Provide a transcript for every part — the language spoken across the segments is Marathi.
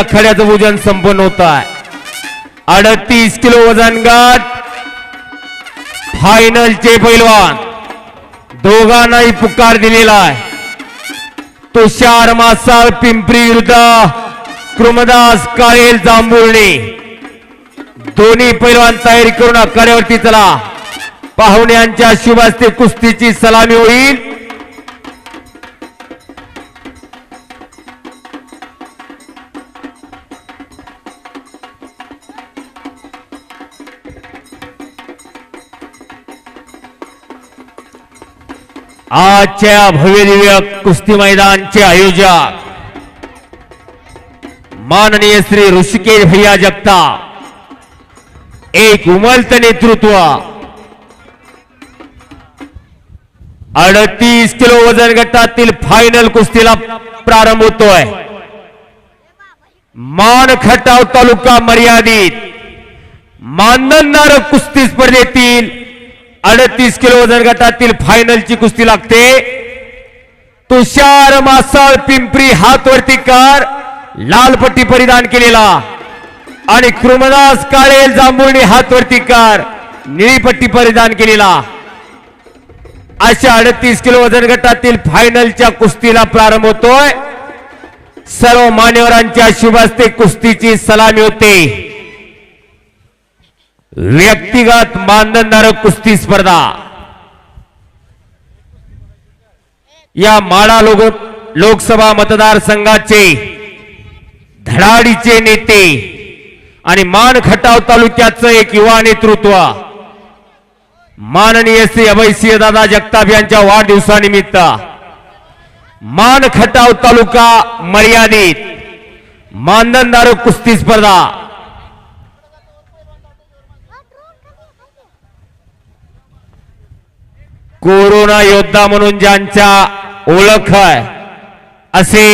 आखाड्याचं पूजन संपन्न होत आहे. अडतीस किलो वजन गट. फायनलचे पैलवान. दोघांनाही पुकार दिलेला आहे. तुषार मासाळ पिंपरी विरुद्ध कृमदास काळेल जांभुर्णे. दोन्ही पैलवान तयारी करून आखाड्यावरती चला. पाहुण्यांच्या शुभ कुस्तीची सलामी होईल. आजच्या भव्यदिव्य कुस्ती मैदानचे आयोजक माननीय श्री ऋषिकेश भैया जगता एक उमलत नेतृत्व. अडतीस किलो वजन गटातील फायनल कुस्तीला प्रारंभ होतोय. मान खटाव तालुका मर्यादित. मानधनदारक कुस्ती स्पर्धेतील अडतीस किलो वजन गटातील फायनलची कुस्ती लागते. तुषार मासाळ पिंपरी हातवरती कर. लाल पट्टी परिधान केलेला. आणि कृमदास काळेल जांभुळणी हातवरती कर. निळी पट्टी परिधान केलेला. अशा अडतीस किलो वजन गटातील फायनलच्या कुस्तीला प्रारंभ होतोय. सर्व मान्यवरांच्या शुभ कुस्तीची सलामी होते. व्यक्तिगत मानधनधारक कुस्ती स्पर्धा. या माडा लोक लोकसभा मतदारसंघाचे धडाडीचे नेते आणि मान खटाव तालुक्याचं एक युवा नेतृत्व. माननीय श्री अभयसिंह दादा जगताप यांच्या वाढदिवसानिमित्त. मान खटाव तालुका मर्यादित. मानधनधारक कुस्ती स्पर्धा. कोरोना योद्धा म्हणून ज्यांच्या ओळख आहे असे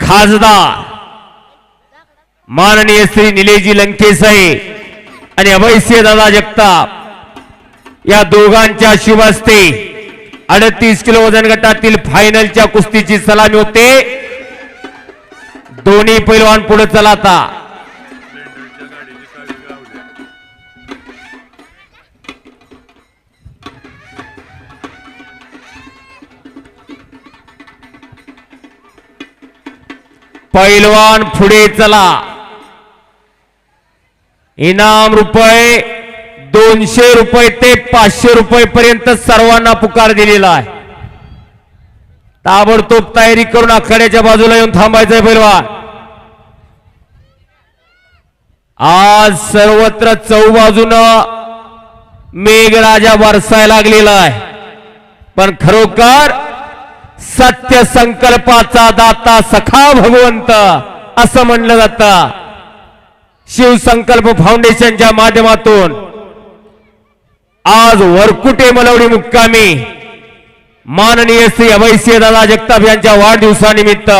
खासदार माननीय श्री निलेजी लंकेसाई आणि अभयसिंह दादा जगताप या दोघांच्या शुभ हस्ते अडतीस किलो वजन गटातील फायनलच्या कुस्तीची सलामी होते. दोन्ही पैलवान पुढे चला पैलवान पुढे चला. इनाम रुपये दोनशे रुपये ते पाचशे रुपये पर्यंत सर्वांना पुकार दिलेला आहे. ताबडतोब तयारी करून आखाड्याच्या बाजूला येऊन थांबायचंय पैलवान. आज सर्वत्र चौबाजूनं मेघराजा वरसाय लागलेला आहे. पण खरोखर सत्य संकल्पाचा दाता सखा भगवंत असं म्हणलं जातं. शिवसंकल्प फाउंडेशनच्या माध्यमातून आज वरकुटे मलवडी मुक्कामी माननीय श्री अभयसिंह दादा जगताप यांच्या वाढदिवसानिमित्त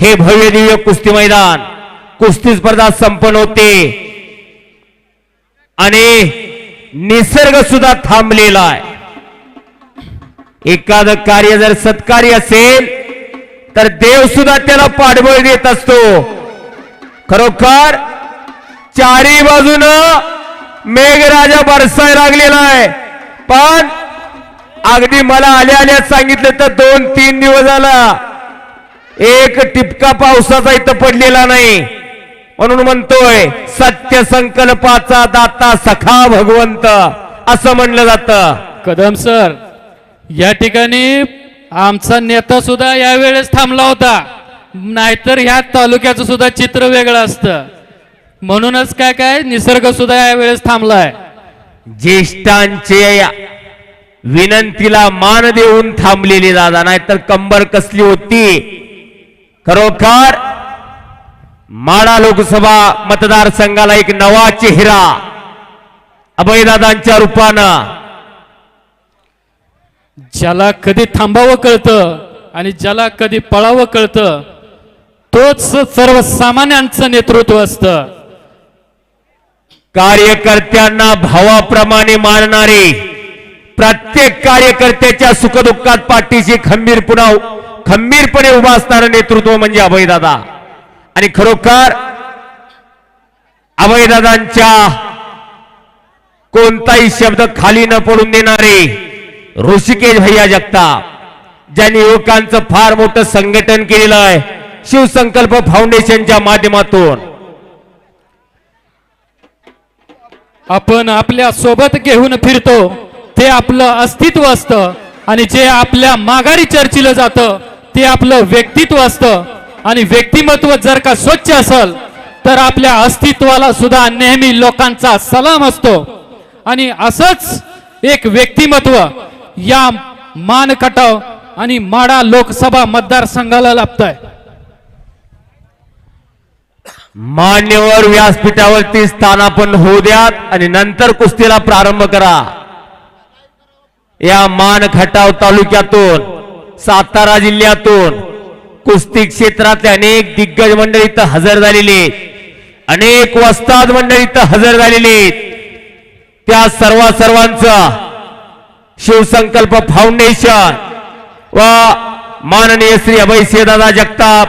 हे भव्य दिव्य कुस्ती मैदान कुस्ती स्पर्धा संपन्न होते. आणि निसर्ग सुद्धा थांबलेला आहे. एखादं कार्य जर सत्कार्य असेल तर देव सुद्धा त्याला पाठबळ देत असतो. खरोखर चारी बाजूनं मेघराजा बरसाय लागलेला आहे. पण अगदी मला आल्या आल्या सांगितलं तर दोन तीन दिवस झाला. एक टिपका पावसाचा इथं पडलेला नाही. म्हणून म्हणतोय सत्य संकल्पाचा दाता सखा भगवंत असं म्हणलं जातं. कदम सर या ठिकाणी आमचा नेता सुद्धा यावेळेस थांबला होता. नाहीतर ह्या तालुक्याचं सुद्धा चित्र वेगळं असतं. म्हणूनच काय काय? निसर्ग सुद्धा यावेळेस थांबलाय. ज्येष्ठांचे विनंतीला मान देऊन थांबलेली दादा नाहीतर कंबर कसली होती? खरोखर माडा लोकसभा मतदारसंघाला एक नवा चेहरा अभयदादांच्या रूपानं ज्याला कधी थांबावं कळतं आणि ज्याला कधी पळावं कळतं तोच सर्वसामान्यांचं नेतृत्व असतं. कार्यकर्त्यांना भावाप्रमाणे मानणारे प्रत्येक कार्यकर्त्याच्या सुखदुःखात पाठीशी खंबीर पुन्हा खंबीरपणे उभा असणारं नेतृत्व म्हणजे अभयदादा. आणि खरोखर अभयदादांच्या कोणताही शब्द खाली न पडून देणारे ऋषिकेश भैया जगताप ज्यांनी युवकांचं फार मोठं संघटन केलेलं आहे शिवसंकल्प फाउंडेशनच्या माध्यमातून. आपण आपल्यासोबत घेऊन फिरतो ते आपलं अस्तित्व असतं आणि जे आपल्या माघारी चर्चिलं जातं ते आपलं व्यक्तित्व असतं. आणि व्यक्तिमत्व जर का स्वच्छ असेल तर आपल्या अस्तित्वाला सुद्धा नेहमी लोकांचा सलाम असतो. आणि असंच एक व्यक्तिमत्व या मानकटाव आणि माडा लोकसभा मतदारसंघाला लाभत आहे मान्यवर व्यासपीठावरती स्थानापन्न होऊ द्यात आणि नंतर कुस्तीला प्रारंभ करा. या मानखटाव तालुक्यातून सातारा जिल्ह्यातून कुस्ती क्षेत्रातले अनेक दिग्गज मंडळी इथं हजर झालेले अनेक वस्ताद मंडळी इथं हजर झालेले आहेत. त्या सर्व सर्वांचा शिवसंकल्प फाउंडेशन व माननीय श्री अभयसिंहदादा जगताप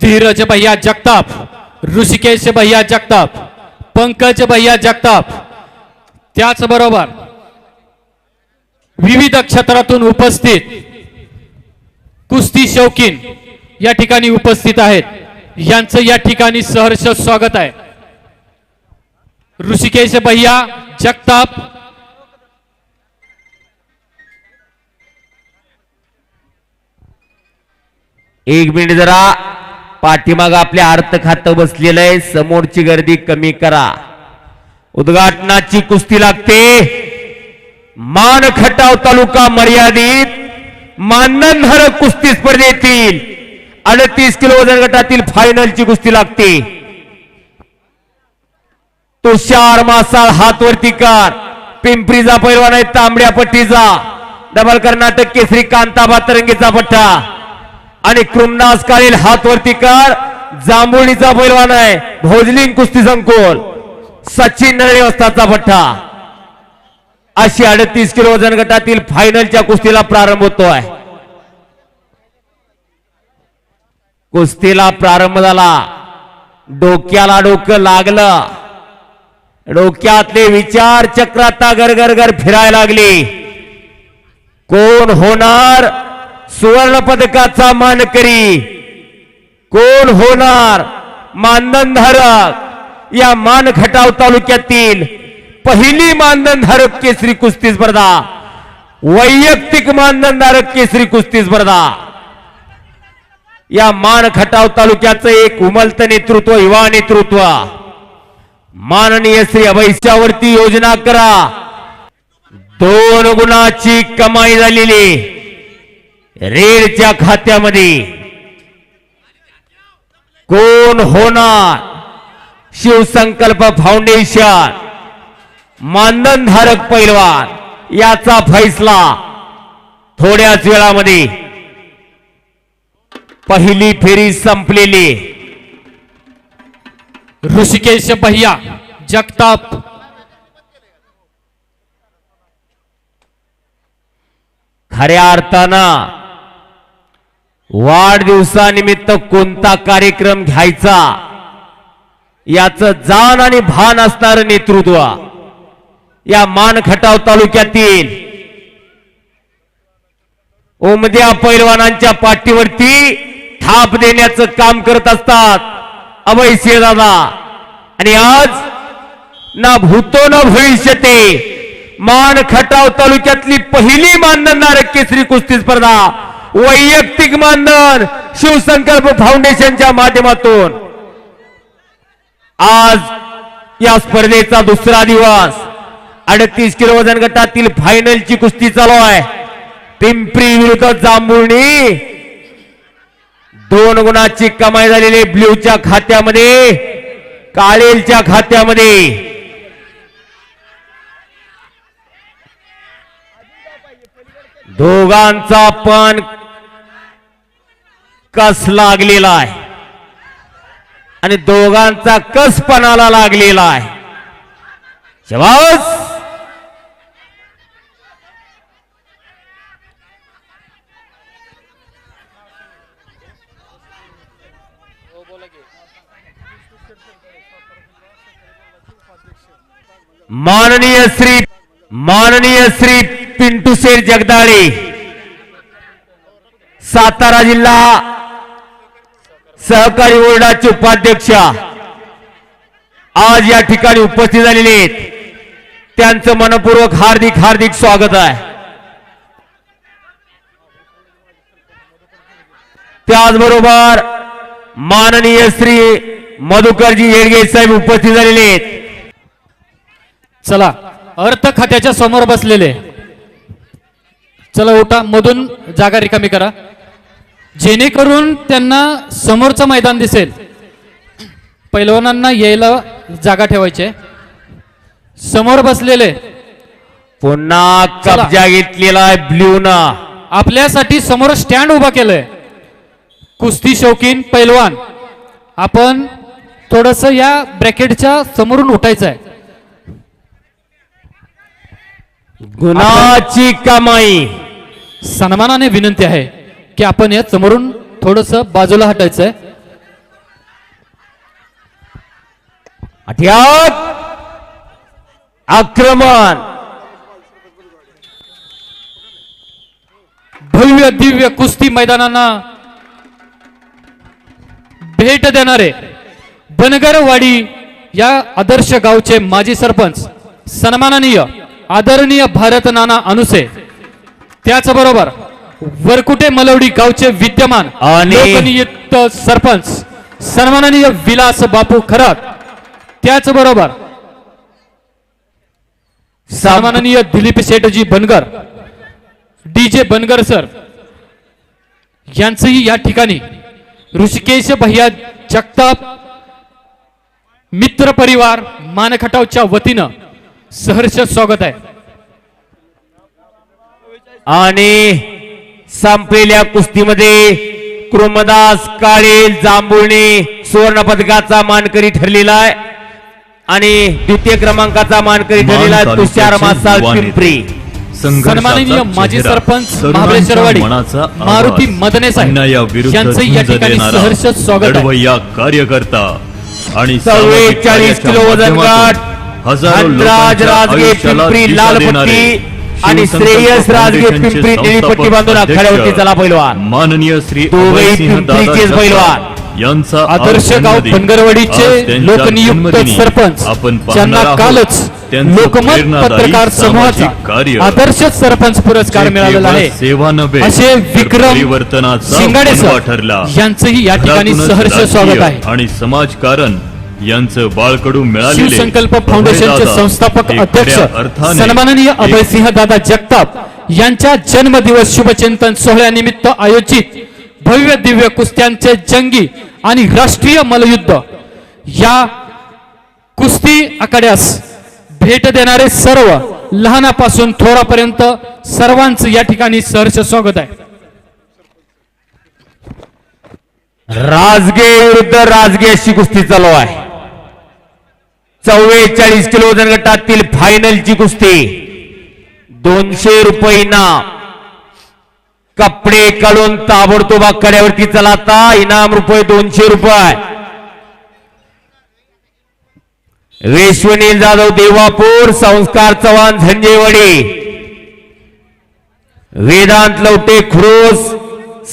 धीरज भैया जगताप ऋषिकेश भैया जगताप पंकज भैया जगताप त्याचबरोबर विविध क्षेत्रातून उपस्थित कुस्ती शौकीन या ठिकाणी उपस्थित आहेत. यांचं या ठिकाणी सहर्ष स्वागत आहे. ऋषिकेश भैया जगताप एक मिनिट जरा पाठीमाग आपल्या अर्थ खातं बसलेलं आहे. समोरची गर्दी कमी करा. उद्घाटनाची कुस्ती लागते. मान खटाव तालुका मर्यादित. मानधनधारक कुस्ती स्पर्धेतील अडतीस किलो वजन गटातील फायनलची कुस्ती लागते. तुषार मासाळ हातवरती कर. पिंपरीचा पैलवान आहे तांबड्या पट्टीचा डबल कर्नाटक केसरी कांताबा तरंगीचा पट्टा. आणि कृमनास काळील हातवरती कर जांभुळीचा पैलवान आहे भोजलिंग कुस्ती संकुल सचिन नळेवस्ताचा भट्टा अशी अडतीस किलो वजन गटातील फायनलच्या कुस्तीला प्रारंभ होतोय. कुस्तीला प्रारंभ झाला. डोक्याला डोकं लागलं. डोक्यातले विचार चक्र आता गरगर गर फिरायला लागले. कोण होणार? सुवर्ण पदकाचा मानकरी कोण होणार मानधनधारक या मानखटाव तालुक्यातील पहिली मानधनधारक केसरी कुस्ती स्पर्धा. वैयक्तिक मानधनधारक केसरी कुस्ती स्पर्धा. या मान खटाव तालुक्याचं एक उमलत नेतृत्व युवा नेतृत्व. माननीय श्री अभैस्यावरती योजना करा. दोन गुणाची कमाई झालेली रेडच्या खात्यामध्ये कोण होणार? शिवसंकल्प फाउंडेशन मानधनधारक पैलवान याचा फैसला थोड्याच वेळामध्ये. पहिली फेरी संपलेली. ऋषिकेश भैया जगताप. खऱ्या अर्थानं वाढदिवसानिमित्त कोणता कार्यक्रम घ्यायचा? याच जाण आणि भान असणार नेतृत्व या मानखटाव तालुक्यातील उमद्या पैलवानांच्या पाठीवरती थाप देण्याचं काम करत असतात अभय दादा आणि आज ना भूतो ना भविष्यते मान खटाव तालुक्यातली पहिली मानधनधारक केसरी कुस्ती स्पर्धा. वैयक्तिक मानधन शिवसंकल्प फाउंडेशनच्या माध्यमातून. आज या स्पर्धेचा दुसरा दिवस. अडतीस किलो वजन गटातील फायनलची कुस्ती चालू आहे. पिंपरी विरुद्ध जांभुळणी दोन गुणाची कमाई झालेली ब्ल्यूच्या खात्यामध्ये काळेलच्या खात्यामध्ये. दोघांचा पण कस लागलेला आहे. आणि दोघांचा कस पणाला लागलेला आहे. जवाब माननीय श्री माननीय श्री पिंटू शेठ जगदाळे. सातारा जिल्हा सहकारी बोर्डाचे उपाध्यक्ष. आज या ठिकाणी उपस्थित झालेले आहेत. त्यांचं मनपूर्वक हार्दिक हार्दिक स्वागत आहे. त्याचबरोबर माननीय श्री मधुकरजी येडगे साहेब उपस्थित झालेले आहेत. चला अर्थ खात्याच्या समोर बसलेले. चला उठा मधून जागा रिकामी करा. जेणेकरून त्यांना समोरचं मैदान दिसेल. पैलवानांना यायला जागा ठेवायची आहे. समोर बसलेले. पुन्हा. कब्जा घेतलेला आहे ब्ल्यूना. आपल्यासाठी समोर स्टँड उभा केलंय. कुस्ती शौकीन पैलवान. आपण थोडस या ब्रॅकेटच्या समोरून उठायचं आहे गुणाची कमाई. सन्मानाने विनंती आहे की आपण या समोरून थोडस बाजूला हटायचं आहे अठ्यात आक्रमण. भव्य दिव्य कुस्ती मैदानांना भेट देणारे बनगरवाडी या आदर्श गावचे माजी सरपंच सन्माननीय आदरणीय भारत नाना अनुसे त्याचबरोबर वरकुटे मलवडी गावचे विद्यमान आणि- लोकनियुक्त सरपंच सन्माननीय विलास बापू खरात. त्याचबरोबर सन्माननीय दिलीप शेठजी Bangar D J Bangar sir यांचंही या ठिकाणी ऋषिकेश भैया जगताप मित्र परिवार मानखटावच्या वतीनं सहर्ष स्वागत आहे. आणि संपलेल्या कुस्तीमध्ये कृमदास काळेल जांभुळणे सुवर्ण पदकाचा मानकरी ठरलेला आहे. आणि द्वितीय क्रमांकाचा मानकरी ठरलेला आहे तुषार मासाळ पिंपरी. सन्माननीय माजी सरपंच महाबळेश्वरवाडी मारुती मदने साहेब यांचं या ठिकाणी सहर्ष स्वागत आहे. लढवय्या कार्यकर्ता आणि चव्वेचाळीस किलो वजन गट हजारो राजगे पिंपरी दिशा लाल देणारे पट्टी आणि श्रेयस राजगे फाउंडेशनचे पिंपरी निळी पट्टी संस्थापक बांधून आखाड्यावरती चला पैलवान माननीय श्री पिंपरीचेच पैलवान. यांचा आदर्श गाव त्यांच्या लोकनियुक्त सरपंच. ज्यांना. कालच लोकमत पत्रकार समूहाचा आदर्श सरपंच पुरस्कार मिळालेला आहे. सेवा नव्हे असे विक्रम परिवर्तनाचा शिंगाडे ठरला. यांचंही या ठिकाणी सहर्ष स्वागत आहे. आणि समाजकारण यांचं बाळकडू मिळालेले शिवसंकल्प फाउंडेशनचे संस्थापक अध्यक्ष सन्माननीय अभयसिंह दादा जगताप यांच्या जन्मदिवस शुभचिंतन सोहळ्यानिमित्त आयोजित भव्य दिव्य कुस्त्यांचे जंगी आणि राष्ट्रीय मल्लयुद्ध या कुस्ती आखाड्यास भेट देणारे सर्व लहानापासून थोरापर्यंत सर्वांचं या ठिकाणी सहर्ष स्वागत आहे. राजगे विरुद्ध राजगे अशी कुस्ती चालू आहे. चव्वेचाळीस किलो वजन गटातील फायनलची कुस्ती. दोनशे रुपये इनाम कपडे काढून ताबडतोब आखाड्यावरती चला आता. इनाम रुपये दोनशे रुपये. रेश्वनील जाधव देवापूर संस्कार चव्हाण झंजेवाडी वेदांत लवटे खुरोस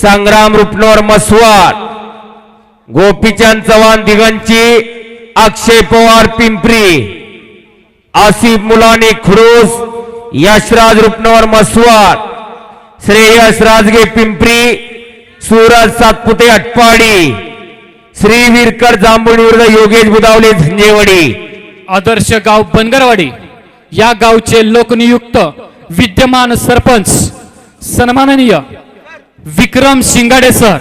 संग्राम रुपनोर मसवाड. गोपीचंद चव्हाण दिगंची अक्षय पवार पिंपरी आसिफ मुलानी खुडूस यशराज रुपनवर मसवार श्रेयस राजगे पिंपरी सूरज सातपुते अटपाडी श्री विरकर जांभुळी योगेश बुदावले झंजेवाडी आदर्श गाव बनगरवाडी या गावचे लोकनियुक्त विद्यमान सरपंच सन्माननीय विक्रम शिंगाडे सर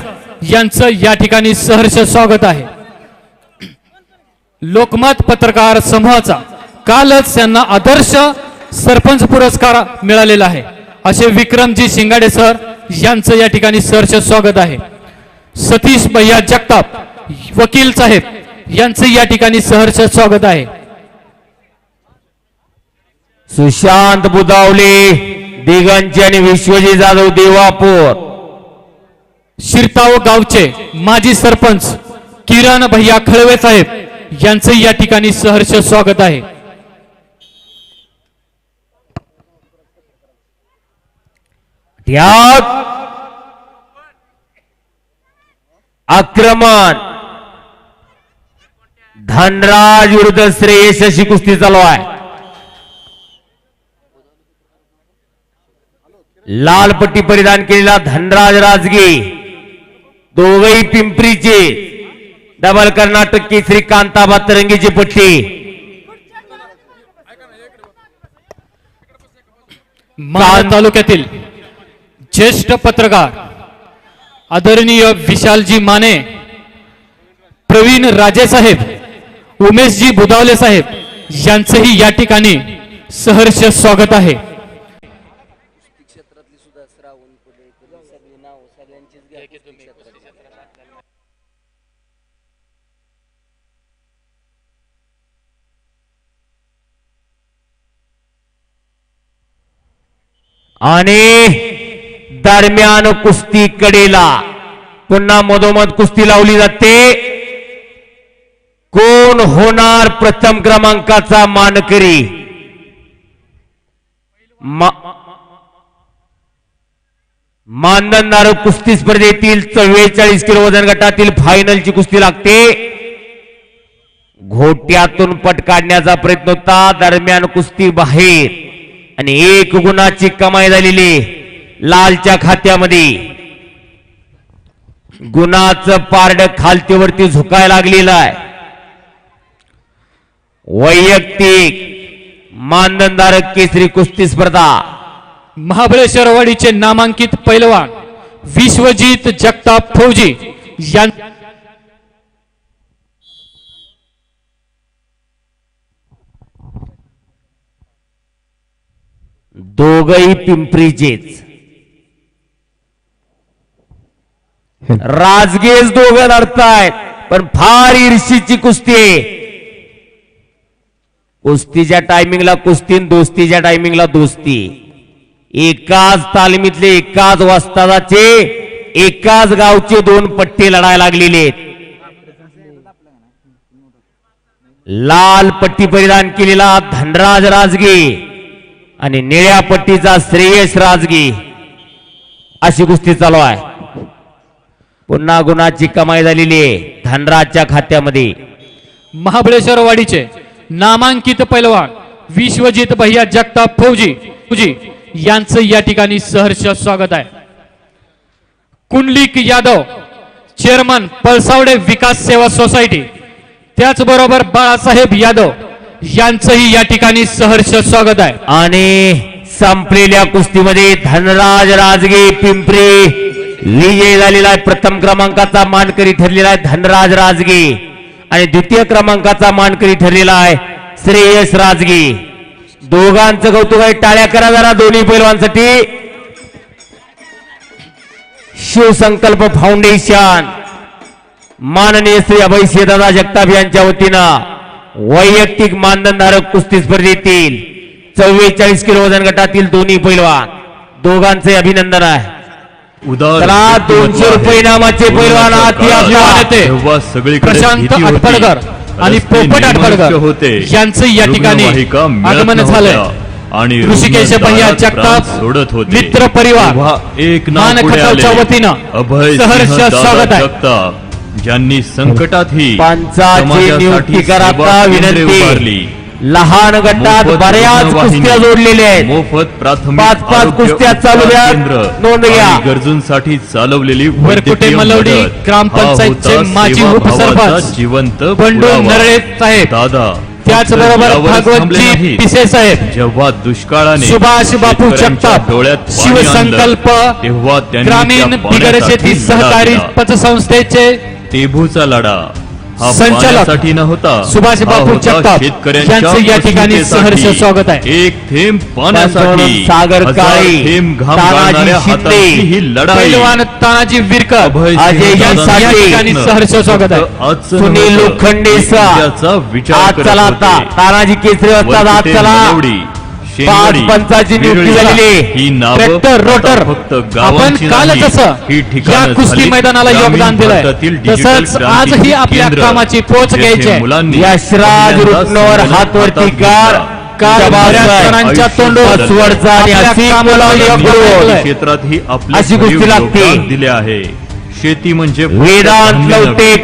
यांचं या ठिकाणी सहर्ष स्वागत आहे. लोकमत पत्रकार समूहाचा कालच त्यांना आदर्श सरपंच पुरस्कार मिळालेला आहे. असे विक्रमजी शिंगाडे सर यांचं या ठिकाणी सहर्ष स्वागत आहे. सतीश भैया जगताप वकील साहेब यांचं या ठिकाणी सहर्ष स्वागत आहे. सुशांत बुदावले दिगंची आणि विश्वजी जाधव देवापूर. शिरताव गावचे माजी सरपंच किरण भैया खळवे साहेब यांचं या ठिकाणी सहर्ष स्वागत आहे. त्याग आक्रमण. धनराज विरुद्ध श्रेयस अशी कुस्ती चालू आहे. लाल पट्टी परिधान केलेला धनराज राजगे. दोघही पिंपरीचे. डबल कर्नाटक कांताबा तरंगीची पट्टी माण तालुक्यातील ज्येष्ठ पत्रकार आदरणीय विशालजी माने प्रवीण राजे साहेब उमेशजी बुदावले साहेब यांचंही या ठिकाणी सहर्ष स्वागत आहे. आणि दरम्यान कुस्ती कडेला पुन्हा मधोमध कुस्ती लावली जाते. कोण होणार प्रथम क्रमांकाचा मानकरी? मा- मानधनदार कुस्ती स्पर्धेतील चव्वेचाळीस किलो वजन गटातील फायनलची कुस्ती लागते. घोट्यातून पट काढण्याचा प्रयत्न होता. दरम्यान कुस्ती बाहेर. आणि एक गुणाची कमाई झालेली लालच्या खात्यामध्ये. गुणाचं पारड खालतीवरती झुकायला लागलेलं आहे. वैयक्तिक मानधनधारक केसरी कुस्ती स्पर्धा. महाबळेश्वरवाडीचे नामांकित पैलवान विश्वजीत जगताप फौजी यां दोघही पिंपरीचेच राजगेज दोघं लढतायत पण फार ईर्षीची कुस्ती आहे. कुस्तीच्या टायमिंगला कुस्ती दोस्तीच्या टायमिंगला दोस्ती. एकाच तालमीतले एकाच वस्तादाचे एकाच गावचे दोन पट्टे लढायला लागलेले लाल पट्टी परिधान केलेला धनराज राजगे. आणि निळ्या पट्टीचा श्रेयस राजगी अशी कुस्ती चालू आहे. पुन्हा गुणाची कमाई झालेली आहे धनराजच्या खात्यामध्ये. महाबळेश्वरवाडीचे नामांकित पैलवान विश्वजित भैया जगताप फौजी फौजी यांचं या ठिकाणी सहर्ष स्वागत आहे. कुंडलिक यादव चेअरमन पळसावडे विकास सेवा सोसायटी त्याचबरोबर बाळासाहेब यादव यांचंही या ठिकाणी सहर्ष स्वागत आहे. आणि संपलेल्या कुस्तीमध्ये धनराज राजगे पिंपरी विजय झालेला आहे. प्रथम क्रमांकाचा मानकरी ठरलेला आहे धनराज राजगे. आणि द्वितीय क्रमांकाचा मानकरी ठरलेला आहे श्रेयस राजगे. दोघांचं कौतुक आहे. टाळ्या करा जरा दोन्ही पैलवांसाठी. शिवसंकल्प फाउंडेशन. माननीय श्री सेदादा जगताप यांच्या वतीनं वैयक्तिक मानधनधारक कुस्ती स्पर्धेतील चव्वेचाळीस किलो वजन गटातील दोन्ही पैलवान दोघांचे अभिनंदन आहे दोनशे. रुपये इनामाचे पैलवान सगळीकडे प्रशांत. आटपडकर आणि पोपट आटपडकर होते यांचं या ठिकाणी आगमन. झालंय आणि ऋषिकेश भैया जगताप सोडत होते मित्र परिवार एक नाव. वतीनं अभय सहर्ष स्वागत आहे. ज्यांनी संकटातही समाजासाठी उभारली. लहान गटात बऱ्याच कुस्त्या जोडलेल्या आहेत मोफत प्राथमिक पाच- कुस्त्या उपचार चालू द्या. केंद्र नोंद घ्या. गरजूंसाठी चालवलेली वरकुटे मलवडी. ग्रामपंचायतचे माजी उपसरपंच जिवंत बंडू. नरळे साहेब दादा त्याचबरोबर भागवतजी. पिसे साहेब जेव्हा दुष्काळाने सुभाष बापू जगताप, डोळ्यात शिवसंकल्प, तेव्हा ग्रामीण बिगर शेती सहकारी. पतसंस्थेचे टेभूचा लढा हा संचालक पाण्यासाठी नव्हता सुभाष बापू होता जगताप शेतकऱ्यांच्या यांचं या ठिकाणी. सहर्ष स्वागत आहे. एक थेंब पाण्यासाठी सागर काळे, तानाजी शिंदे, ही लढाई तानाजी विरकर अभय अजय या ठिकाणी सहर्ष स्वागत आहे. सुनील. लोखंडे उद्याचा विचार चला आता होते. तानाजी केसरी असतात आज चला पंचाची नियुक्ती झालेली. ट्रॅक्टर रोटर आपण ही या कुस्ती मैदानाला योगदान दिलंय तसंच आजही आपल्या कामाची पोच घ्यायची यशराज पहिल्यांदा रुपनवर संगणक हात वरती हातात कार घेतला. काल जबाबदार बऱ्याच जणांच्या आयुष्य तोंडून बदललं. स्वरचा आणि आपल्या अशी गोष्टी लागते. दिले आहे शेती म्हणजे वेदांत. लवटे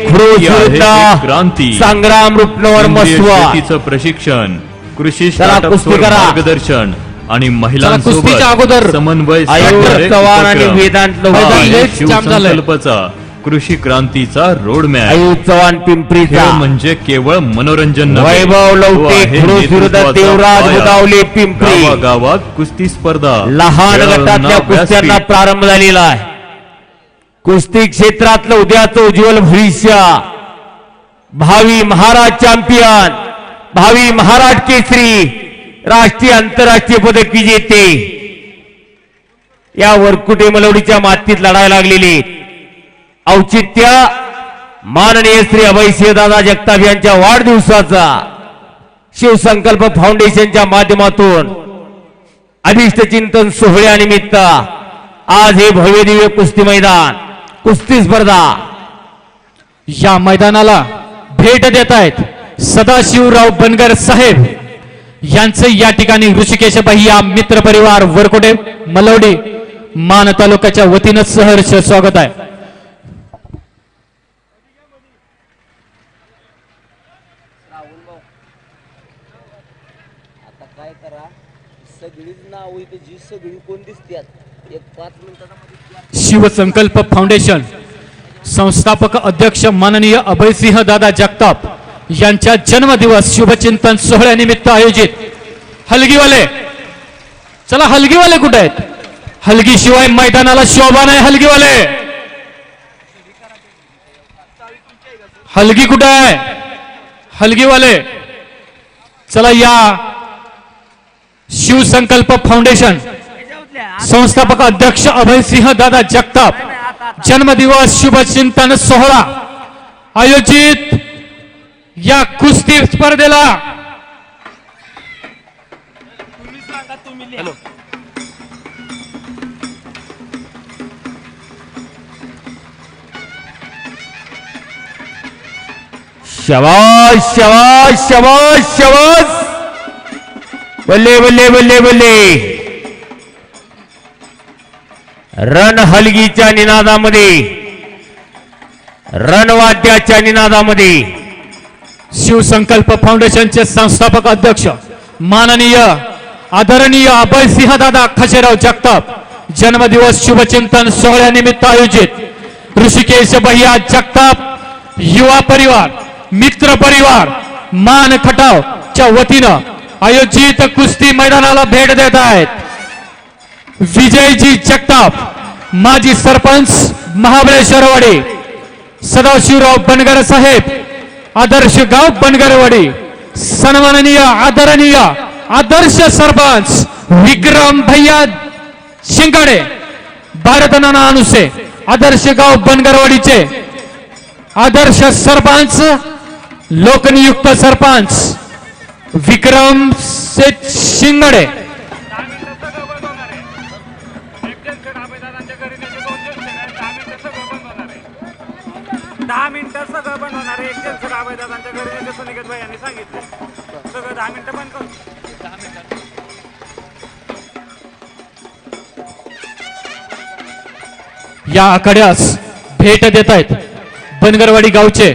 क्रांती संग्राम सेंद्रिय मसवा प्रशिक्षण कृषी. मार्गदर्शन आणि महिलांसोबत अगोदर समन्वय चव्हाण आणि. वेदांत हा. शिवसंकल्पचा कृषी क्रांतीचा रोड मॅप चव्हाण पिंपरीचा. खेळ म्हणजे केवळ मनोरंजन. वैभव नेतृत्वाचा देवराज पिंपरी. गावागावात कुस्ती स्पर्धा. लहान गटातल्या कुस्त्यांना. प्रारंभ झालेला आहे. कुस्ती क्षेत्रातलं उद्याचं उज्ज्वल भविष्य. भावी महाराज चॅम्पियन. भावी महाराज केसरी राष्ट्रीय आंतरराष्ट्रीय पदक विजेते या वरकुटे मलवडीच्या मातीत लढायला लागलेली औचित्य माननीय श्री अभयसिंहदादा जगताप यांच्या वाढदिवसाचा शिवसंकल्प फाउंडेशनच्या माध्यमातून अभिष्ट चिंतन सोहळ्यानिमित्त आज हे भव्य दिव्य कुस्ती मैदान कुस्ती स्पर्धा या मैदानाला भेट देत आहेत. सदाशिवराव बनगर साहेब यांचे या ठिकाणी ऋषिकेश भैया मित्र परिवार वरकोटे मलवडी मान तालुक्याच्या वतीनं सहर्ष स्वागत आहे. राहुल भाऊ आता काय करा सगळीच नाव इथे जी सगळी कोण दिसतात एक पाच मिनिटाचा मध्ये त्या शिवसंकल्प फाउंडेशन संस्थापक अध्यक्ष माननीय अभयसिंह दादा जगताप यांच्या जन्मदिवस शुभचिंतन सोहळ्यानिमित्त आयोजित. हलगीवाले. चला हलगीवाले कुठे आहेत? हलगी शिवाय मैदानाला शोभा नाही हलगीवाले. हलगी कुठे आहे? हलगीवाले. चला या शिवसंकल्प फाउंडेशन संस्थापक अध्यक्ष अभय सिंह दादा जगताप. जन्मदिवस शुभचिंतन सोहळा आयोजित. या कुस्ती स्पर्धेला शबाश शबाश शबाश शबाश बल्ले बल्ले बल्ले बल्ले. रण हलगीच्या निनादामध्ये रणवाद्याच्या निनादामध्ये. शिवसंकल्प फाउंडेशनचे संस्थापक अध्यक्ष माननीय आदरणीय अभयसिंह दादा खशेराव जगताप जन्मदिवस शुभचिंतन सोहळ्यानिमित्त आयोजित ऋषिकेश भैया जगताप युवा परिवार मित्र परिवार मान खटाव च्या वतीनं आयोजित कुस्ती मैदानाला भेट देत आहेत. विजयजी जगताप माजी सरपंच महाबळेश्वरवाडी सदाशिवराव बनगर साहेब आदर्श गाव बनगरवाडी. सन्माननीय आदरणीय आदर्श सरपंच विक्रम भैया शिंगाडे भारत नाना अनुसे आदर्श गाव बनगरवाडीचे आदर्श सरपंच लोकनियुक्त सरपंच विक्रम शेठ शिंगाडे. दहा मिनिटं सगळं बंद होणार आहे. एक सगळं आबाईदादांच्या घरी नेते सुनिकेत भाई यांनी सांगितलं सगळं दहा मिनिटं बंद करू या आखाड्यास भेट देत आहेत बनगरवाडी गावचे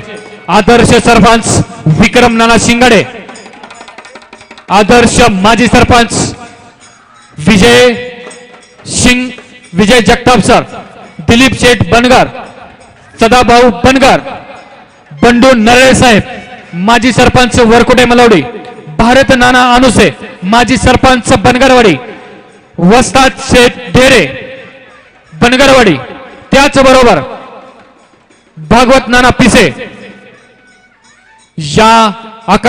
आदर्श सरपंच विक्रम नाना शिंगाडे आदर्श माजी सरपंच विजय सिंग विजय जगताप सर दिलीप शेठ बनगर सदाभाऊ बनगर बंडू नरळे साहेब माजी सरपंच वरकुटे मलवडी भारत नाना अनुसे माजी सरपंच बनगरवाडी वस्ताद शेठ ढेरे बनगरवाडी त्याचबरोबर भागवत नाना पिसे या आखाड्या